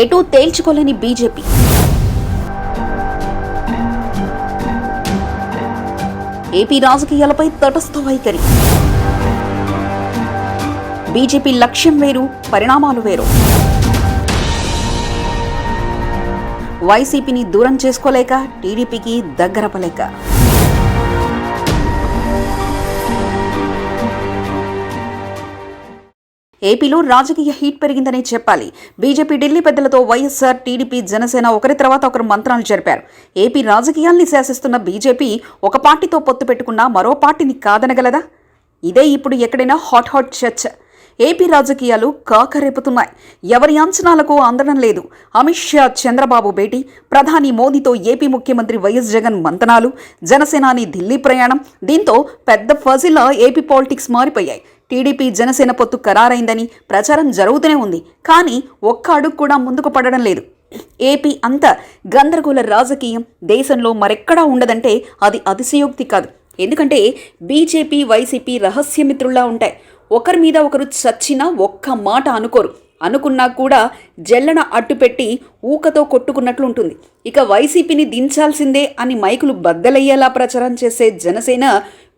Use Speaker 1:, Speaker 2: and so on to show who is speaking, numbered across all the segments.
Speaker 1: ఎటూ తేల్చుకోలేని BJP. AP రాజకీయాలపై తటస్థ వైఖరి బీజేపీ లక్ష్యం వేరు పరిణామాలు వేరు. వైసీపీని దూరం చేసుకోలేక టీడీపీకి దగ్గరపలేక. ఏపీలో రాజకీయ హీట్ పెరిగిందనే చెప్పాలి. బీజేపీ ఢిల్లీ పెద్దలతో వైఎస్ఆర్ టీడీపీ జనసేన ఒకరి తర్వాత ఒకరు మంత్రాలు జరిపారు. ఏపీ రాజకీయాల్ని శాసిస్తున్న బీజేపీ ఒక పార్టీతో పొత్తు పెట్టుకున్నా మరో పార్టీని కాదనగలదా? ఇదే ఇప్పుడు ఎక్కడైనా హాట్ హాట్ చర్చ. ఏపీ రాజకీయాలు కాకరేపుతున్నాయి. ఎవరి అంచనాలకు అందడం లేదు. అమిత్ షా చంద్రబాబు భేటీ ప్రధాని మోదీతో ఏపీ ముఖ్యమంత్రి వైఎస్ జగన్ మంతనాలు జనసేనాని ఢిల్లీ ప్రయాణం దీంతో పెద్ద ఫజిల్లా ఏపీ పాలిటిక్స్ మారిపోయాయి. టీడీపీ జనసేన పొత్తు ఖరారైందని ప్రచారం జరుగుతూనే ఉంది. కానీ ఒక్క అడుగు కూడా ముందుకు పడడం లేదు. ఏపీ అంతా గందరగోళ రాజకీయం దేశంలో మరెక్కడా ఉండదంటే అది అతిశయోక్తి కాదు. ఎందుకంటే బీజేపీ వైసీపీ రహస్యమిత్రుల్లా ఉంటాయి. ఒకరి మీద ఒకరు చచ్చినా ఒక్క మాట అనుకోరు. అనుకున్నా కూడా జల్లన అట్టుపెట్టి ఊకతో కొట్టుకున్నట్లు ఉంటుంది. ఇక వైసీపీని దించాల్సిందే అని మైకులు బద్దలయ్యేలా ప్రచారం చేసే జనసేన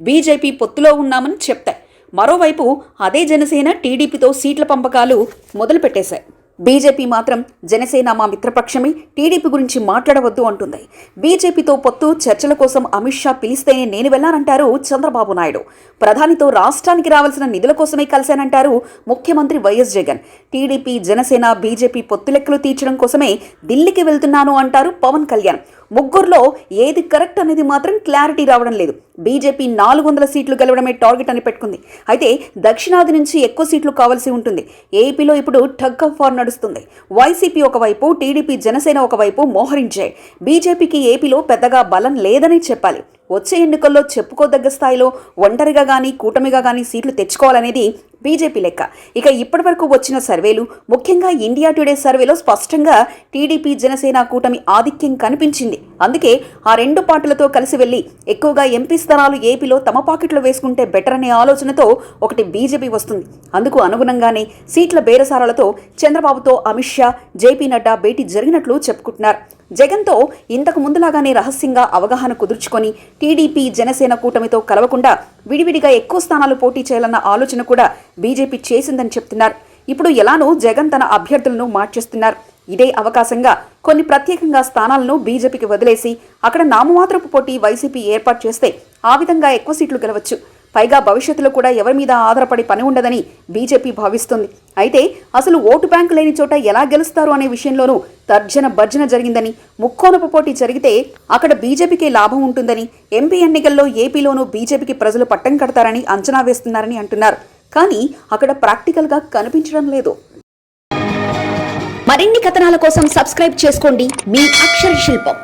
Speaker 1: బీజేపీ పొత్తులో ఉన్నామని చెప్తాయి. మరోవైపు అదే జనసేన టీడీపీతో సీట్ల పంపకాలు మొదలుపెట్టేశాయి. బీజేపీ మాత్రం జనసేన మా మిత్రపక్షమే టీడీపీ గురించి మాట్లాడవద్దు అంటుంది. బీజేపీతో పొత్తు చర్చల కోసం అమిత్ షా పిలిస్తేనే నేను వెళ్ళానంటారు చంద్రబాబు నాయుడు. ప్రధానితో రాష్ట్రానికి రావాల్సిన నిధుల కోసమే కలిశానంటారు ముఖ్యమంత్రి YS Jagan. TDP Janasena BJP పొత్తు లెక్కలు తీర్చడం కోసమే ఢిల్లీకి వెళ్తున్నాను అంటారు పవన్ కళ్యాణ్. ముగ్గురులో ఏది కరెక్ట్ అనేది మాత్రం క్లారిటీ రావడం లేదు. బీజేపీ నాలుగు వందల సీట్లు గెలవడమే టార్గెట్ అని పెట్టుకుంది. అయితే దక్షిణాది నుంచి ఎక్కువ సీట్లు కావాల్సి ఉంటుంది. ఏపీలో ఇప్పుడు టగ్ ఆఫ్ వార్ నడుస్తుంది. వైసీపీ ఒకవైపు టీడీపీ జనసేన ఒకవైపు మోహరించాయి బీజేపీకి ఏపీలో పెద్దగా బలం లేదని చెప్పాలి. వచ్చే ఎన్నికల్లో చెప్పుకోదగ్గ స్థాయిలో ఒంటరిగా కానీ కూటమిగా కానీ సీట్లు తెచ్చుకోవాలనేది బీజేపీ లెక్క. ఇక ఇప్పటివరకు వచ్చిన సర్వేలు ముఖ్యంగా ఇండియా టుడే సర్వేలో స్పష్టంగా టీడీపీ జనసేన కూటమి ఆధిక్యం కనిపించింది. అందుకే ఆ రెండు పార్టీలతో కలిసి వెళ్ళి ఎక్కువగా ఎంపీ స్థానాలు ఏపీలో తమ పాకెట్లో వేసుకుంటే బెటర్ అనే ఆలోచనతో ఒకటి బీజేపీ వస్తుంది. అందుకు అనుగుణంగానే సీట్ల బేరసారాలతో చంద్రబాబుతో అమిత్ షా జేపీ నడ్డా భేటీ జరిగినట్లు చెప్పుకుంటున్నారు. జగన్తో ఇంతకు ముందులాగానే రహస్యంగా అవగాహన కుదుర్చుకొని టీడీపీ జనసేన కూటమితో కలవకుండా విడివిడిగా ఎక్కువ స్థానాలు పోటీ చేయాలన్న ఆలోచన కూడా బీజేపీ చేసిందని చెప్తున్నారు. ఇప్పుడు ఎలానో జగన్ తన అభ్యర్థులను మార్చేస్తున్నారు. ఇదే అవకాశంగా కొన్ని ప్రత్యేకంగా స్థానాలను బీజేపీకి వదిలేసి అక్కడ నామమాత్రపు పోటీ వైసీపీ ఏర్పాటు చేస్తే ఆ విధంగా ఎక్కువ సీట్లు గెలవచ్చు. పైగా భవిష్యత్తులో కూడా ఎవరి మీద ఆధారపడి పని ఉండదని బీజేపీ భావిస్తుంది. అయితే అసలు ఓటు బ్యాంకు లేని చోట ఎలా గెలుస్తారు అనే విషయంలోనూ తర్జన భర్జన జరిగిందని ముక్కోనపు పోటీ జరిగితే అక్కడ బీజేపీకి లాభం ఉంటుందని ఎంపీ ఎన్నికల్లో ఏపీలోనూ బీజేపీకి ప్రజలు పట్టం కడతారని అంచనా వేస్తున్నారని అంటున్నారు. కానీ అక్కడ ప్రాక్టికల్గా కనిపించడం లేదు.
Speaker 2: మరిన్ని కథనాల కోసం సబ్స్క్రైబ్ చేసుకోండి. మీ అక్షర శిల్పం.